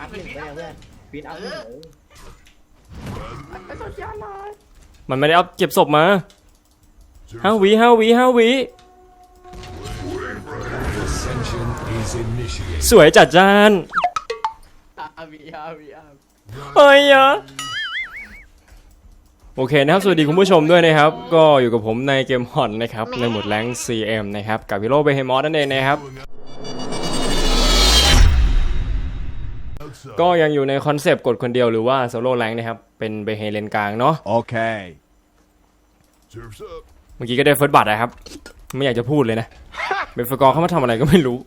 อัพหนึ่งไปเลยเพื่อนปีนอัพหนึ่งเออไปสุดยอดเลยมันไม่ได้เอาเก็บศพมาห้าวิห้าวิห้าวิสวยจัดจ้านอาวีอาวีอาเฮ้ยอะโอเคนะครับ สวัสดีคุณผู้ชมด้วยนะครับ ก็อยู่กับผมในเกมฮอนนะครับ ในหมวดแรง CM นะครับ กับฮีโร่เบเฮมอสนั่นเองนะครับ ก็ยังอยู่ในคอนเซปต์กดคนเดียวหรือว่าโซโล่แรงนะครับ เป็นเบเฮเลนกลางเนาะ Okay. Surf's up. เมื่อกี้ก็ได้เฟิร์สบัตรนะครับ ไม่อยากจะพูดเลยนะ เบฟกอร์เขามาทำอะไรก็ไม่รู้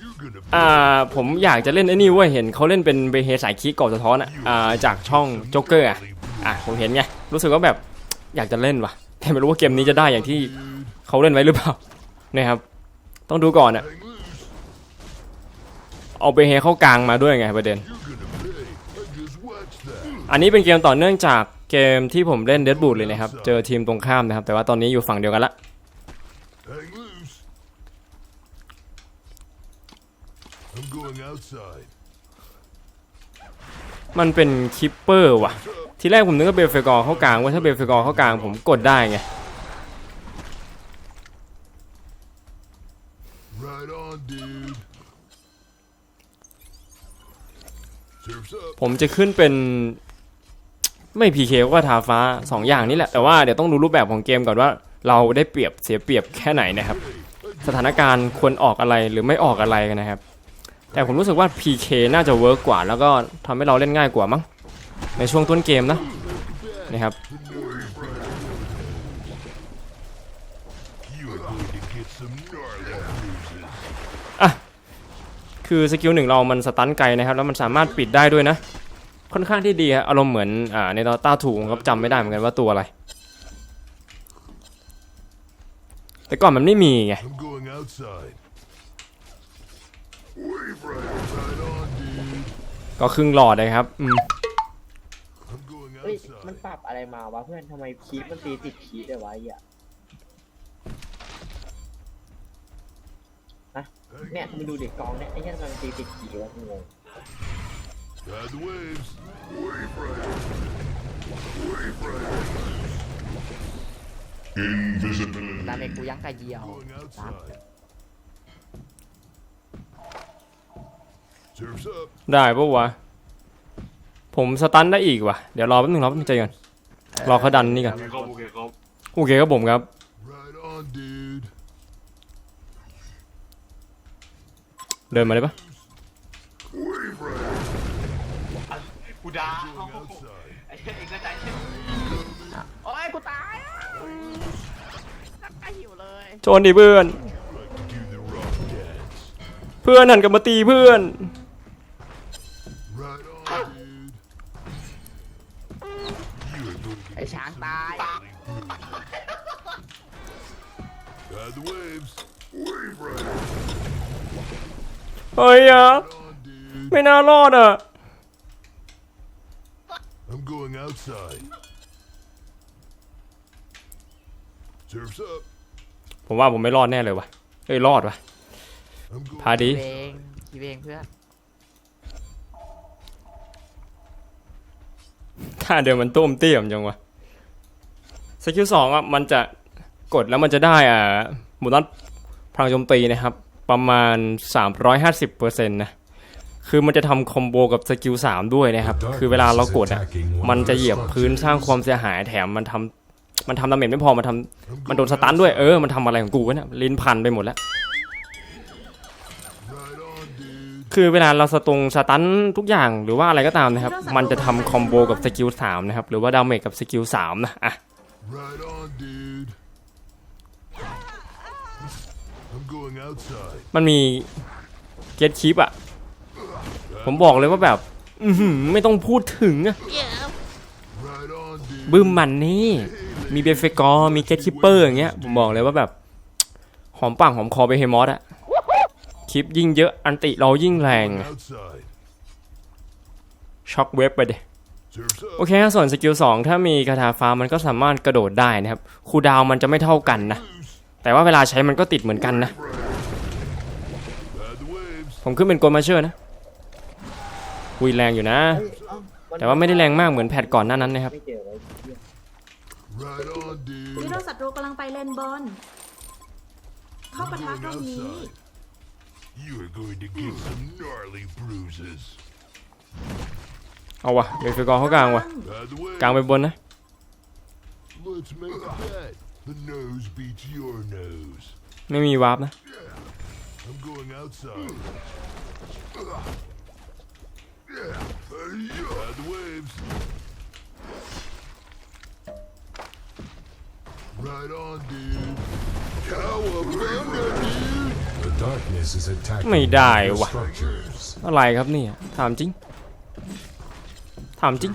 You're gonna อ่า ผมอยากจะเล่นไอ้นี่เว้ย เห็นเขาเล่นเป็นเบเฮสายคีก่อสะท้อนอะ อ่า จากช่องโจ๊กเกอร์อะ อะ ผมเห็นไง รู้สึกว่าแบบอยากจะเล่นว่ะ แต่ไม่รู้ว่าเกมนี้จะได้อย่างที่เขาเล่นไว้หรือเปล่า นะครับ ต้องดูก่อนอะ hang loose. เอาเบเฮเข้ากลางมาด้วยไงประเด็น อันนี้เป็นเกมต่อเนื่องจากเกมที่ผมเล่นเดดบูดเลยนะครับ เจอทีมตรงข้ามนะครับ แต่ว่าตอนนี้อยู่ฝั่งเดียวกันละมันเป็นคิปเปอร์ว่ะ ทีแรกผมนึกว่าเบลเฟกอร์เข้ากลางว่าถ้าเบลเฟกอร์เข้ากลางผมกดได้ไง ผมจะขึ้นเป็นไม่ PK ก็ทาฟ้า 2 อย่างนี้แหละ แต่ว่าเดี๋ยวต้องดูรูปแบบของเกมก่อนว่า เราได้เปรียบเสียเปรียบแค่ไหนนะครับ สถานการณ์ควรออกอะไรหรือไม่ออกอะไรกันนะครับ แต่ผมรู้สึกว่า PK น่าจะเวิร์กกว่า แล้วก็ทำให้เราเล่นง่ายกว่ามั้งในช่วงต้นเกมนะนะครับ You are going to get some gnarly bruises. คือสกิลหนึ่งเรามันสตันไกลนะครับ แล้วมันสามารถปิดได้ด้วยนะ ค่อนข้างที่ดีครับอารมณ์เหมือนอ่าในตอต้าถูกครับจำไม่ได้เหมือนกันว่าตัวอะไร แต่ก่อนมันไม่มีไง I'm going outside. Wave rider. Right on, dude. ก็ครึ่งหลอดเลยครับอืม I'm going เฮ้ยมัน outside. ปรับอะไรมาวะเพื่อนทำไมคีบมันตีติดคีบได้วะไอ้เหี้ยเนี่ยมึงดูเด็กกองเนี่ยไอ้เหี้ยทำไมมันตีติดคีบวะกูงง Ride the waves. Wave rider. Wave rider. ดาเมจกูยักษ์กระเยียว Going outside. Surf's up. ได้ปะวะ ผมสตันได้อีกว่ะเดี๋ยวรอแป๊บนึงรอแป๊บนึงใจเย็นรอเขาดันนี่ก่อนโอเคครับผมครับ Right on, dude. เดินมาเลยปะ Wave rider. กูดาว Going outside. ไอ้เหี้ยเองก็ใจเย็นโอ้ยกูตายอะอืมนักไอหิวเลยชนดิเพื่อน Do the rock dance. เพื่อนหันกลับมาตีเพื่อน เฮ้ยอะ On, dude. ไม่น่ารอดอะ I'm going outside. Surf's up. ผมว่าผมไม่รอดแน่เลยว่ะเฮ้ยรอดว่ะ I'm going พาดีเองกีเองเพื่อนถ้าเดินมันตุ้มเตี้ยมจังวะสกิลสองอะมันจะกดแล้วมันจะได้อ่าโบนัสพลังโจมตีนะครับ ประมาณ 350%นะคือมันจะทำคอมโบกับสกิล3ด้วยนะครับ คือเวลาเรากดอะมันจะเหยียบพื้นสร้างความเสียหายแถมมันทำมันทำดาเมจไม่พอมันทำมันโดนสตันด้วยเออ มันทำอะไรของกูวะเนี่ยลิ้นพันไปหมดแล้ว right on, dude. คือเวลาเราสตรงสตันทุกอย่างหรือว่าอะไรก็ตามนะครับ มันจะทำคอมโบกับสกิล3นะครับ หรือว่าดาเมจกับสกิล3นะอะ Right on, dude. I'm going outside. มันมีเกตชิปอะ ผมบอกเลยว่าแบบ อือหือไม่ต้องพูดถึงอะ Right on, dude. บึ้มมันนี่ มีเบฟเฟกอร์มีเกตคิปเปอร์อย่างเงี้ย ผมบอกเลยว่าแบบ หอมปากหอมคอไปเฮมอสอะคลิปยิ่งเยอะอันติเรายิ่งแรง Outside. ช็อกเวฟไปเด Surf's โอ up. เคส่วนสกิล2ถ้ามีคาถาฟ้ามันก็สามารถกระโดดได้นะครับ คูลดาวน์มันจะไม่เท่ากันนะ แต่ว่าเวลาใช้มันก็ติดเหมือนกันนะ Ride the waves. ผมขึ้นเป็นโกลมาเชอร์นะคุยแรงอยู่นะเฮ้ยเอ้นแต่ว่าไม่ได้แรงมากเหมือนแพทก่อนหน้านั้นนะครับไม่เจอเลย Right on, วิ dude. โรจน์ศัตรูกำลังไปเลนบนเข้าปะทะ Going ตรงนี้ outside. You are going to get some gnarly bruises. เอาวะเบฟกอร์เขากลางวะ By the way, กลางไปบนนะ let's make a bet. The nose beats your nose. ไม่มีวาร์ปนะ I'm going outside. Ride the waves. Right on, dude. Cowabunga, dude. The darkness is attacking ไม่ได้ your วะ structures. อะไรครับเนี่ยถามจริง ถามจริง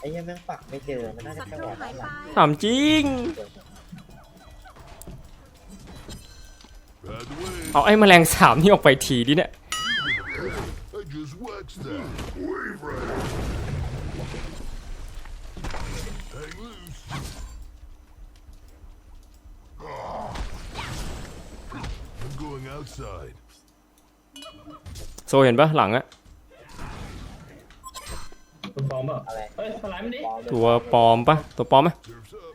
ไอ้เหี้ยังแม่งปักไม่เจอ มันน่าจะศัแค่ตรูแบบหายไปถามจริง Ride the waves. เอาไอ้แมลงสามนี่ออกไปทีดิเนี่ย I just waxed that. Wave rider. Hang loose. I'm going outside. โซเห็นปะหลังอะ คุณปลอมเปล่าอะไรเฮ้ยสไลด์มันดิปลอมเลยตัวปลอมปะตัวปลอมไหม Surf's up.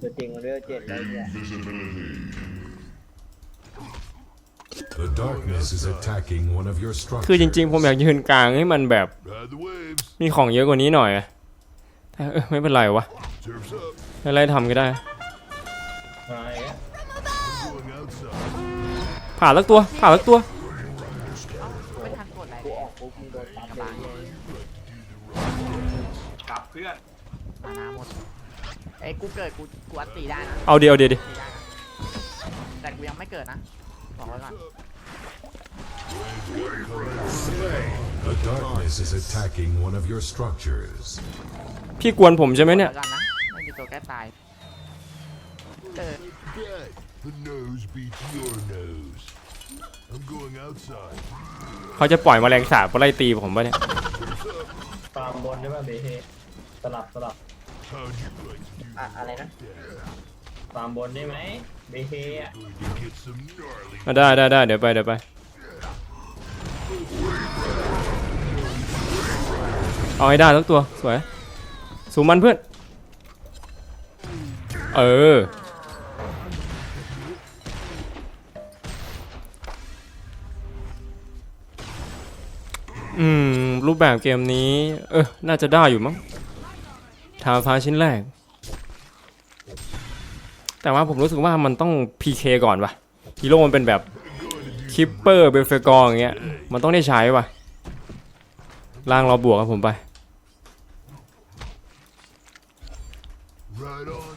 ตัวจริงมันเรียกเจ็ดเลยเนี่ย The darkness is attacking one of your คือ structures. จริง ๆ ผมอยากยืนกลางให้มันแบบ Ride the waves. มีของเยอะกว่านี้หน่อยอะแต่เออไม่เป็นไรวะ Surf's up. อะไรทำก็ได้มาอีกแล้ว I'm going outside. ผ่าลักตัว ผ่าลักตัว เพื่อนมานาหมดเอ้ยกูเกิดกูกูอัตตีได้นะเอาเดียวเดียวดิตีได้นะแต่กูยังไม่เกิดนะบอกไว้ก่อน The darkness is attacking one of your structures. พี่กวนผมใช่ไหมเนี่ยบอกไว้ก่อนนะไม่มีตัวแก้ตายเกิด Bet. The nose beats your nose. I'm going outside. เขาจะปล่อยแมลงสาบมาไล่ตีผมปะเนี่ยฟาร์มบนได้ป่ะเบเฮ สลับสลับ How'd you like to do อะอะไรนะฟาร์มบนได้ไหมเบเฮอะ Going to get some gnarly อะได้ได้ได้เดี๋ยวไปเดี๋ยวไป เอาให้ได้ทุกตัว สวย สูงมันเพื่อน เออ อืม รูปแบบเกมนี้ เออ น่าจะได้อยู่มั้ง ทาฟ้าชิ้นแรก แต่ว่าผมรู้สึกว่ามันต้อง PK ก่อนวะฮีโร่มันเป็นแบบคิปเปอร์เบลเฟกอร์อย่างเงี้ย มันต้องได้ใช้วะล่างเราบวกกับผมไป Right on,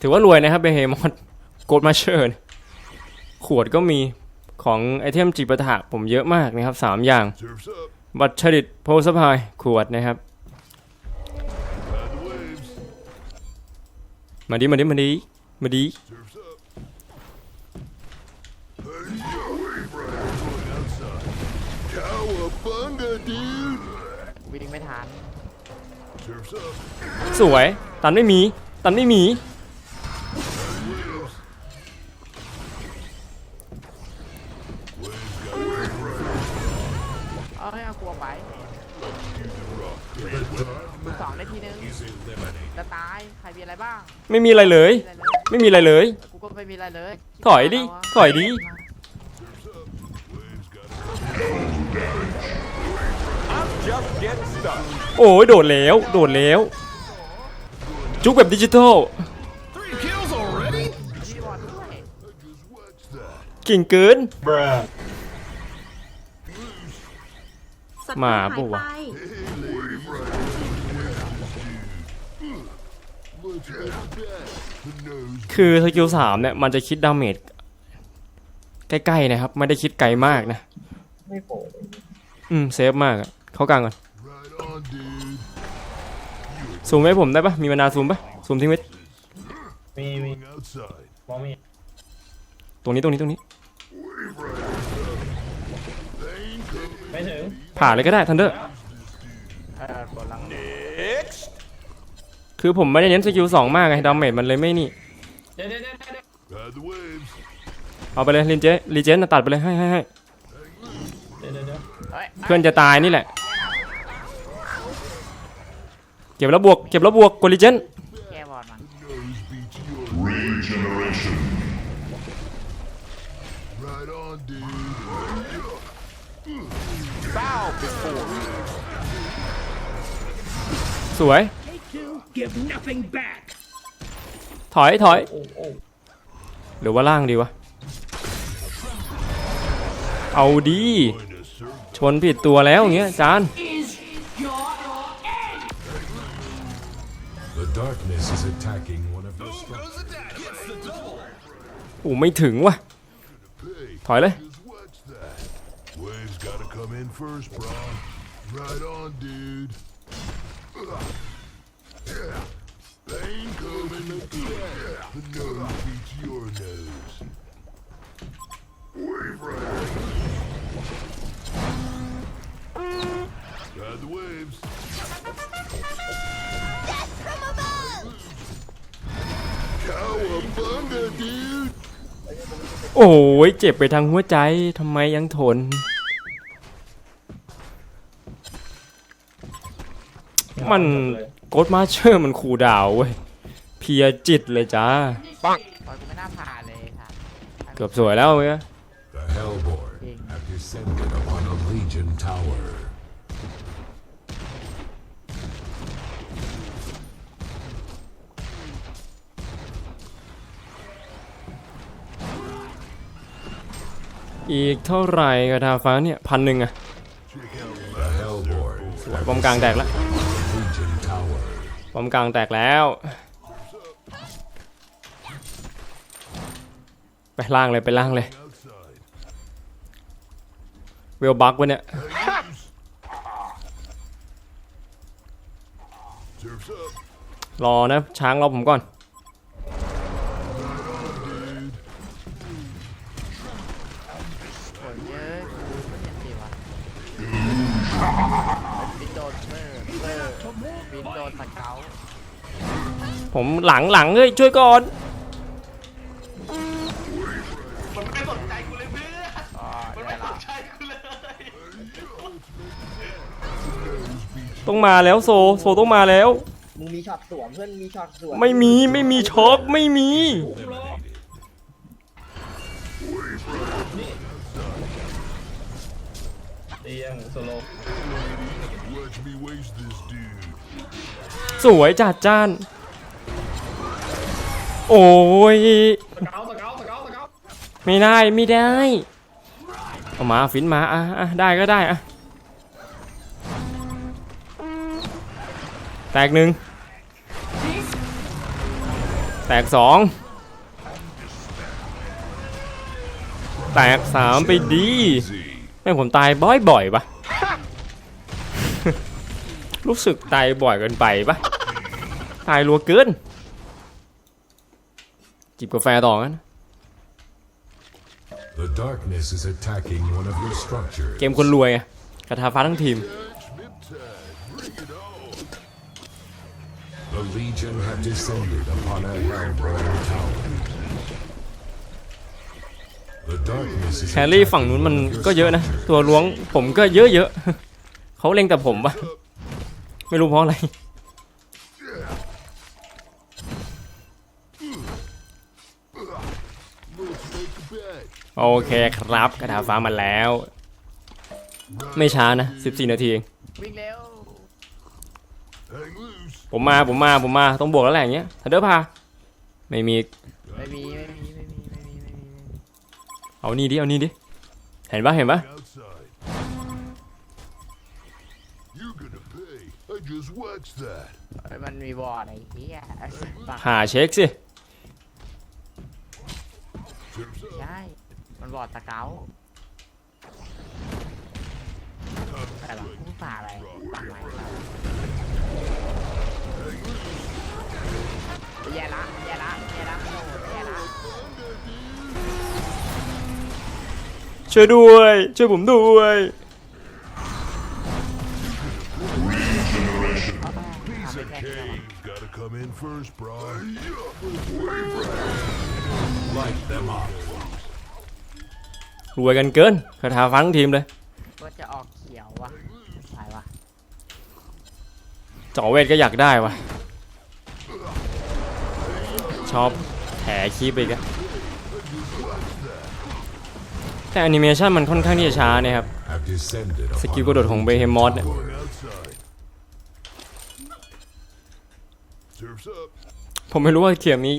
ถือว่ารวยนะครับเบเฮมอนโกดมาเชอร์ขวดก็มีของไอเทมจิปาถะผมเยอะมากนะครับ 3 อย่าง บัตรชดิตโพสพายขวดนะครับ มาดิมาดิมาดิมาดิ Surf's up. Hey, yo, wave rider. Going outside. Cowabunga, dude. วิ่งไม่ทัน Surf's up. สวย ตันไม่มี ตันไม่มี จะตาย ใครมีอะไรบ้างไม่มีอะไรเลย มีอะไรเลยไม่มีอะไรเลย กูก็ไม่มีอะไรเลยถอยดิถอยดิโอ้ยโดดแล้ว โดดแล้ว จุกแบบดิจิทัลพี่บอลด้วย Just watch that. เก่งเกินศัตรูหมาหายปะวะ ไป คือสกิลสามเนี่ยมันจะคิดดาเมจใกล้ๆนะครับ ไม่ได้คิดไกลมากนะ ไม่โผล่เลยอืมเซฟมากอะเข้ากลางก่อน right on, dude. ซูมให้ผมได้ปะมีมานาวซูมปะซูมทิ้งไว้มีมี Going outside. มองไมีตรงนี้ตรงนี้ตรงนี้ ไม่ถึงผ่าเลยก็ได้ทันเดอร์เออกดลัง คือผมไม่ได้เน้นสกิลสองมากไงดาเมจมันเลยไม่นี่ เดี๋ยวเดี๋ยวเดี๋ยวเดี๋ยว Ride the waves. เอาไปเลยลินเจลิเจนตัดไปเลยให้ให้ให้ Hang ฮ้ยเพื่อนจะตายนี่แหละ เก็บแล้วบวกเก็บแล้วบวกกลิเจนแกบอลมัน Right on, dude. เศร้าปิดปูสวยถอยถอย หรือว่าล่างดีวะ เอาดี ชนผิดตัวแล้วอย่างเงี้ยจาน The darkness is attacking one of your structures. อู้ไม่ถึงว่ะ ถอยเลย Just watch that. Waves gotta come in first, bro. Right on, dude. Ain't coming to play. The nose beats your nose. Wave rider. Ride the waves. Cowabunga, dude. โอ้ยเจ็บไปทางหัวใจทำไมยังทน มัน โกดมาเชอร์มันคูลดาวน์เว้ยเพลียจิตเลยจ้าบอลกูไม่น่าผ่านเลยค่ะเกือบสวยแล้วเว้ย The Hellborn have descended upon a Legion tower. อีกเท่าไหร่กระทาฟ้าเนี่ยพันหนึ่งอะ The Hellborn ป้อมกลางแตกแล้ว Legion tower. ป้อมกลางแตกแล้ว ไปล่างเลยไปล่างเลยเวลบักวะเนี่ยรอนะ ช้างรอผมก่อนอ บินโดนสเกลผมหลังหลังเฮ้ยช่วยก่อนมันไม่สนใจกูเลยเพื่อนอ๋อมันได้ไม่สละนใจกูเลยต้องมาแล้วโซโซต้องมาแล้ว มึงมีช็อตสวมเพื่อนมีช็อตสวมไม่มีไม่มีช็อคไม่มี เตียงโซโล สวยจัดจ้าน โอ้ย ไม่ได้ไม่ได้เอามาฟินมาอะอะได้ก็ได้อะแตกหนึ่งแตกสองแตกสามไปดีแม่ผมตายบ่อยๆปะ รู้สึกตายบ่อยเกินไปปะตายรัวเกิน จิบกาแฟต่อกัน The darkness is attacking one of your structures. เกมคนรวยอะกระทาฟ้าทั้งทีม The Legion have descended upon a Hellborn tower. The darkness is แครี่ attacking ฝั่งนู้นมัน one of your ก็เยอะนะ structures. ตัวล้วงผมก็เยอะเยอะๆเขาเล็งแต่ผมปะ ไม่รู้เพราะอะไร Let's make a bet. โอเคครับกระทาฟ้ามาแล้ว ไม่ช้านะ 14 นาทีเองวิ่งเร็ว Hang loose. ผมมาผมมาผมมาต้องบวกแล้วแหละอย่างเงี้ยทันเดอร์พาไม่มี ไม่มีไม่มีไม่มีไม่มีไม่มีไม่มีเอานี่ดิเอานี่ดิเห็นปะเห็นปะ just watched that. เฮ้ยมันมีบอร์ดไอ้เหี้ยไอ้สัสปะหาเช็คสิ Surf's up. ใช่ มันบอร์ดสเกลอะไรวะกูฝ่าอะไรฝั่งไหนครับแย่ละแย่ละแย่ละโอ้แย่ละช่วยด้วย ช่วยผมด้วย ทำเป็นแค่นี้ Cave's gotta come in first, bro. Light them up. รวยกันเกินกระทาฟ้าทั้งทีมเลย ก็จะออกเขียววะสายวะจอเวทก็อยากได้วะชอบแถคีบไปอีกันแต่แอนิเมชันมันค่อนข้างที่จะช้านะครับ Have descended สกิล upon กระโดดของเบเฮมอสเนี่ย Going outside. Surf's up. ผมไม่รู้ว่าเขียมนี้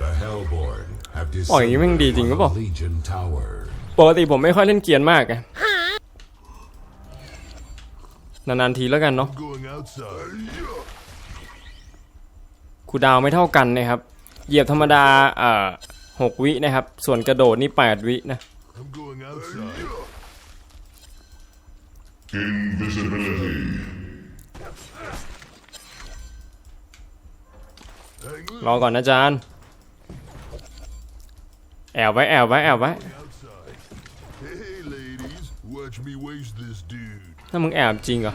the Hellborn have อ๋ออย่างนี้ descended แม่งดีจริงหรือเปล่า upon a Legion Tower. ปกติผมไม่ค่อยเล่นเกียร์มากอะนานๆทีแล้วกันเนาะ Going outside. คูลดาวน์ไม่เท่ากันนะครับ เหยียบธรรมดาเอ่อหกวินะครับ ส่วนกระโดดนี่แปดวินะ I'm going outside. Hang รอก่อนนะจานแอบไว้แอบไว้แอบไว้ ถ้ามึงแอบจริงเหรอ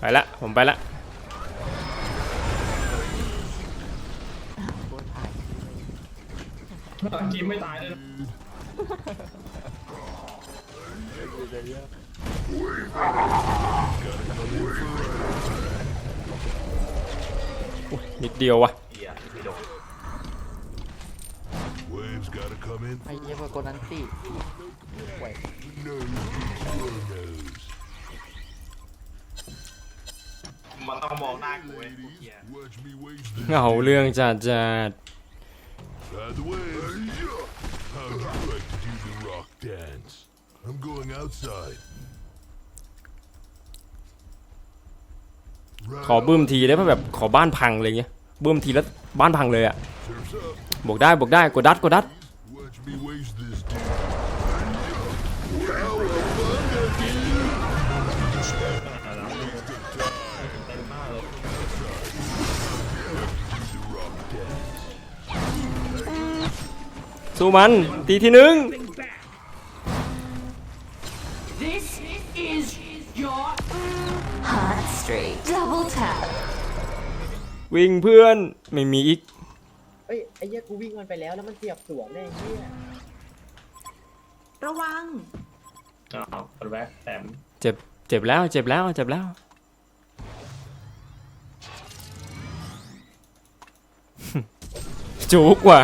ไปละ ผมไปละกินไม่ตายเลย นิดเดียววะ Waves gotta come in. ไอ้เยี่ยมกดนันตี Nose, your nose. มันต้องมองหน้ากูเว้ย Ladies, watch me waste this. เหงาเรื่องจัดจัด By the waves. How'd you like to do the rock dance? I'm going outside. ขอบึ้มทีได้ป่ะแบบขอบ้านพังเลยเงี้ยบึ้มทีแล้วบ้านพังเลยอะ Surf's up. บวกได้บวกได้กดดัดกดดัดสู้มันตีที่หนึ่ง hot streak. Double tap. วิ่งเพื่อนไม่มีอีกเอ้ยไอ้เหี้ยกูวิ่งมันไปแล้วแล้วมันเสียบสวนแน่เหี้ยระวัง อ้าวคนแวะแถมเจ็บเจ็บแล้วเจ็บแล้วเจ็บแล้ว จุกว่ะ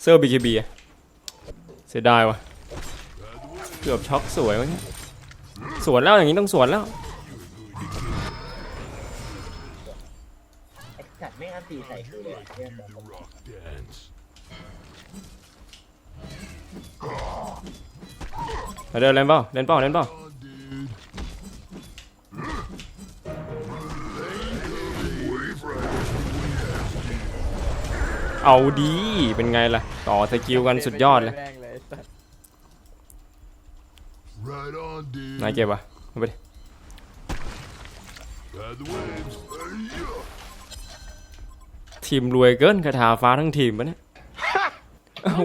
เซอร์บีเคบีเสียดายว่ะ เกือบช็อกสวยวะเนี่ย สวนแล้วอย่างนี้ต้องสวนแล้วจัดไม่อันตีใส่กูเลยเหี้ย Do the rock dance. มาเดินเล่นเปล่าเล่นเปล่าเล่นเปล่าเอาดีเป็นไงล่ะ ต่อสกิลกันสุดยอดเลย แม่งเลยสัส Right on, dude. นายเก็บวะเอาไปดิ By the waves. ทีมรวยเกินคาถาฟ้าทั้งทีมปะเนี่ยเอ้า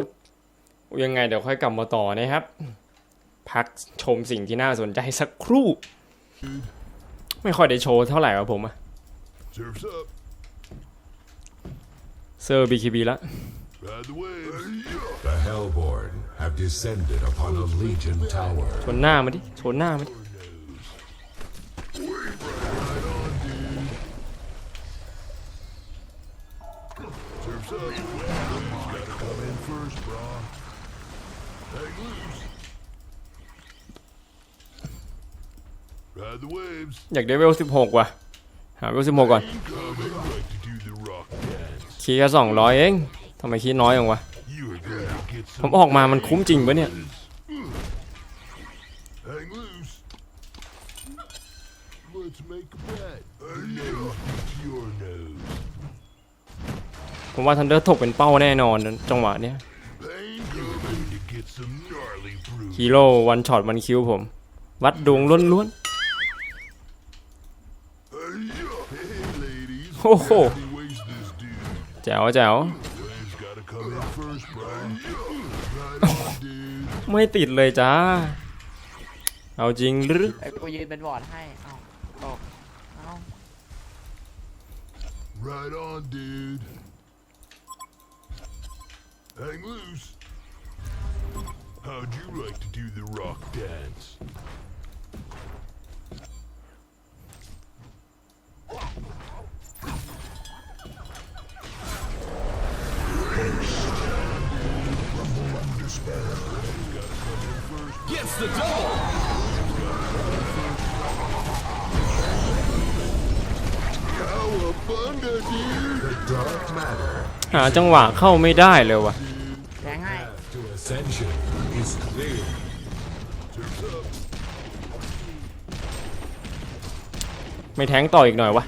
ยังไงเดี๋ยวค่อยกลับมาต่อนะครับ พักชมสิ่งที่น่าสนใจสักครู่ ไม่ค่อยได้โชว์เท่าไหร่วะผมอะ Surf's up. เซอร์บีคีบีแล้ว By the waves. The Hellborn have descended upon a Legion Tower. ชนหน้ามาดิชนหน้ามาดิ Surf's up. Waves gotta come in first, brah. Hang loose. Ride the waves. อยากได้เวล16ว่ะ หาเวล16ก่อน Coming like to do the rock dance. คีย์แค่200เองทำไมคีย์น้อยจังวะ ผมออกมามันคุ้มจริงปะเนี่ย ผมว่าทันเดอร์ถกเป็นเป้าแน่นอนจังหวะเนี้ยฮีโร่วันช็อตวันคิวผม วัดดวงล้วนๆโอ้โหแจ๋วแจ๋ว ไม่ติดเลยจ้า เอาจริงหรือไอ้กูยืนเป็นบอร์ดให้ เอ้าตกเอ้า Right on, dude. Hang loose. How'd you like to do the rock dance? Cowabunga, dude! The dark matter หาจังหวะเข้าไม่ได้เลยวะแทงให้ to ascension is clear. ไม่แทงต่ออีกหน่อยวะ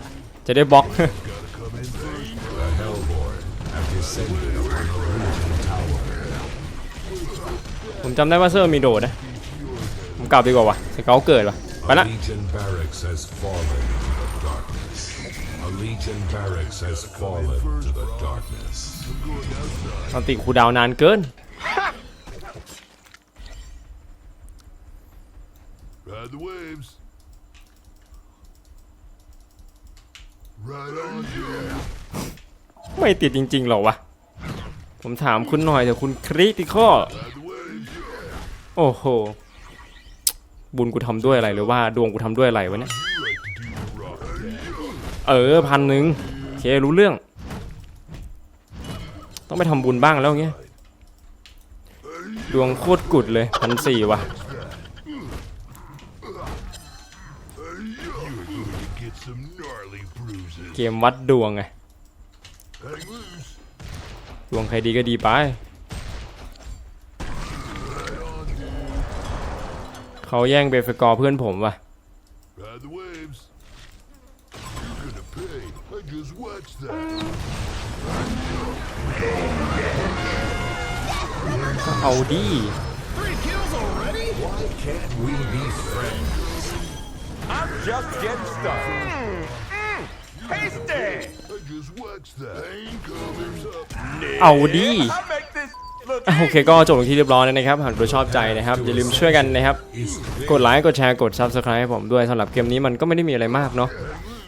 จะได้บล็อก The Hellborn have descended upon the Legion Tower. ผมจำได้ว่าเซอร์มีโดดนะผม กลับดีกว่าวะสเกลเกิดวะไป A ละ Legion barracks has fallen to the darkness. A Legion barracks has fallen to the darkness. ตอนติคูลดาวน์นานเกิน Ride the waves. Right on, dude. ไม่ติดจริงๆหรอวะ ผมถามคุณหน่อยแต่คุณคริติข้อ Ride the waves. โอ้โห บุญกูทำด้วยอะไรหรือว่าดวงกูทำด้วยอะไรวะเนี่ยเออพันหนึ่งโอเครู้เรื่อง ต้องไปทำบุญบ้างแล้วเงี้ยดวงโคตรกุดเลยพันสี่ว่ะเกมวัดดวงไงดวงใครดีก็ดีไป เขาแย่งเบฟกอร์เพื่อนผมว่ะ Ride the waves. You're gonna pay. I just watched that. เอาดี We be friends. just getting started tasty I just watched that. Painkillers up. เอาดี I make this look อะ โอเคก็จบลงที่เรียบร้อยแล้วนะครับหากดูชอบใจนะครับ อย่าลืมช่วยกันนะครับ กดไลค์กดแชร์กด Subscribe ให้ผมด้วยสำหรับเกมนี้มันก็ไม่ได้มีอะไรมากเนาะ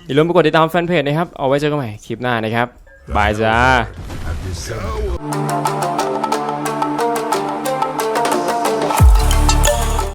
อย่าลืมไปกดติดตามแฟนเพจนะครับ เอาไว้เจอกันใหม่คลิปหน้านะครับบายจ้า